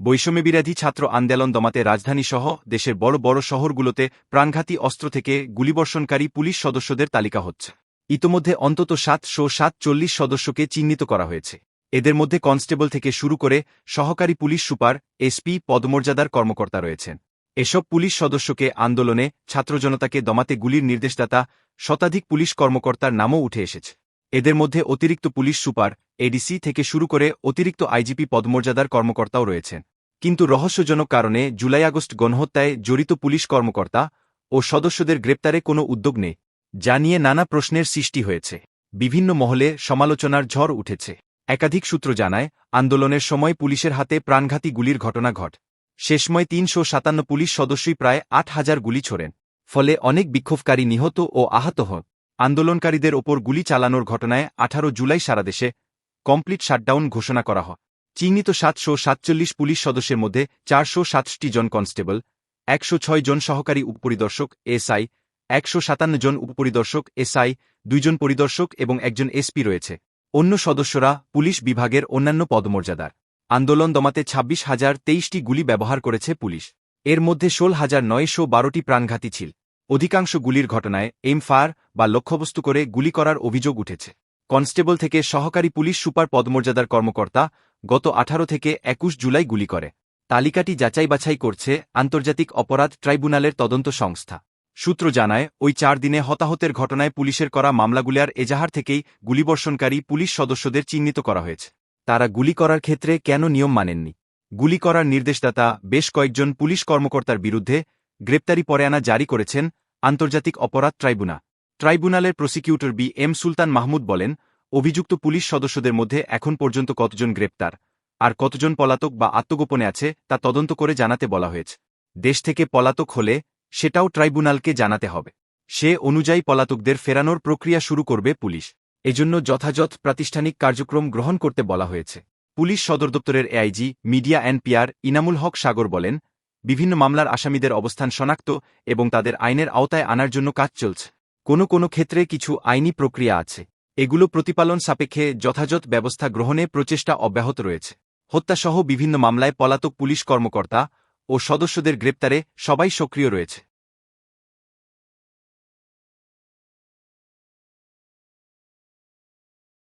বৈষম্যবিরোধী ছাত্র আন্দোলন দমাতে রাজধানীসহ দেশের বড় বড় শহরগুলোতে প্রাণঘাতী অস্ত্র থেকে গুলিবর্ষণকারী পুলিশ সদস্যদের তালিকা হচ্ছে। ইতোমধ্যে অন্তত সাতশো সাতচল্লিশ সদস্যকে চিহ্নিত করা হয়েছে। এদের মধ্যে কনস্টেবল থেকে শুরু করে সহকারী পুলিশ সুপার, এসপি, পদমর্যাদার কর্মকর্তা রয়েছেন। এসব পুলিশ সদস্যকে আন্দোলনে ছাত্রজনতাকে দমাতে গুলির নির্দেশদাতা শতাধিক পুলিশ কর্মকর্তার নামও উঠে এসেছে। এদের মধ্যে অতিরিক্ত পুলিশ সুপার এডিসি থেকে শুরু করে অতিরিক্ত আইজিপি পদমর্যাদার কর্মকর্তাও রয়েছেন। কিন্তু রহস্যজনক কারণে জুলাই আগস্ট গণহত্যায় জড়িত পুলিশ কর্মকর্তা ও সদস্যদের গ্রেপ্তারে কোনো উদ্যোগ নেই, যা নিয়ে নানা প্রশ্নের সৃষ্টি হয়েছে। বিভিন্ন মহলে সমালোচনার ঝড় উঠেছে। একাধিক সূত্র জানায়, আন্দোলনের সময় পুলিশের হাতে প্রাণঘাতী গুলির ঘটনা ঘট। শেষময় তিনশো সাতান্ন পুলিশ সদস্যই প্রায় আট হাজার গুলি ছোড়েন, ফলে অনেক বিক্ষোভকারী নিহত ও আহত হন। আন্দোলনকারীদের ওপর গুলি চালানোর ঘটনায় আঠারো জুলাই সারা দেশে কমপ্লিট শাটডাউন ঘোষণা করা হয়। চিহ্নিত সাতশো সাতচল্লিশ পুলিশ সদস্যের মধ্যে চারশো সাতষট্টি জন কনস্টেবল, একশো ছয় জন সহকারী উপপরিদর্শক, এসআই, একশো সাতান্ন জন উপপরিদর্শক, এসআই দুইজন পরিদর্শক এবং একজন এসপি রয়েছে। অন্য সদস্যরা পুলিশ বিভাগের অন্যান্য পদমর্যাদার। আন্দোলন দমাতে ছাব্বিশ হাজার তেইশটি গুলি ব্যবহার করেছে পুলিশ। এর মধ্যে ষোল হাজার নয়শো বারোটি প্রাণঘাতী ছিল। অধিকাংশ গুলির ঘটনায় এম ফায়ার বা লক্ষ্যবস্তু করে গুলি করার অভিযোগ উঠেছে। কনস্টেবল থেকে সহকারী পুলিশ সুপার পদমর্যাদার কর্মকর্তা গত আঠারো থেকে একুশ জুলাই গুলি করে। তালিকাটি যাচাই বাছাই করছে আন্তর্জাতিক অপরাধ ট্রাইব্যুনালের তদন্ত সংস্থা। সূত্র জানায়, ওই চার দিনে হতাহতের ঘটনায় পুলিশের করা মামলাগুলির এজাহার থেকেই গুলিবর্ষণকারী পুলিশ সদস্যদের চিহ্নিত করা হয়েছে। তারা গুলি করার ক্ষেত্রে কেন নিয়ম মানেননি? গুলি করার নির্দেশদাতা বেশ কয়েকজন পুলিশ কর্মকর্তার বিরুদ্ধে গ্রেপ্তারি পরেয়ানা জারি করেছেন আন্তর্জাতিক অপরাধ ট্রাইব্যুনাল ট্রাইব্যুনালের prosecutor B M Sultan Mahmud বলেন, অভিযুক্ত পুলিশ সদস্যদের মধ্যে এখন পর্যন্ত কতজন গ্রেপ্তার, আর কতজন পলাতক বা আত্মগোপনে আছে তা তদন্ত করে জানাতে বলা হয়েছে। দেশ থেকে পলাতক হলে সেটাও ট্রাইব্যুনালকে জানাতে হবে। সে অনুযায়ী পলাতকদের ফেরানোর প্রক্রিয়া শুরু করবে পুলিশ। এজন্য যথাযথ প্রাতিষ্ঠানিক কার্যক্রম গ্রহণ করতে বলা হয়েছে। পুলিশ সদর দপ্তরের AIG, media and NPR Inamul Haque Sagar বলেন, বিভিন্ন মামলার আসামিদের অবস্থান শনাক্ত এবং তাদের আইনের আওতায় আনার জন্য কাজ চলছে। কোনো কোনো ক্ষেত্রে কিছু আইনি প্রক্রিয়া আছে। এগুলো প্রতিপালন সাপেক্ষে যথাযথ ব্যবস্থা গ্রহণে প্রচেষ্টা অব্যাহত রয়েছে। হত্যাসহ বিভিন্ন মামলায় পলাতক পুলিশ কর্মকর্তা ও সদস্যদের গ্রেপ্তারে সবাই সক্রিয় রয়েছে।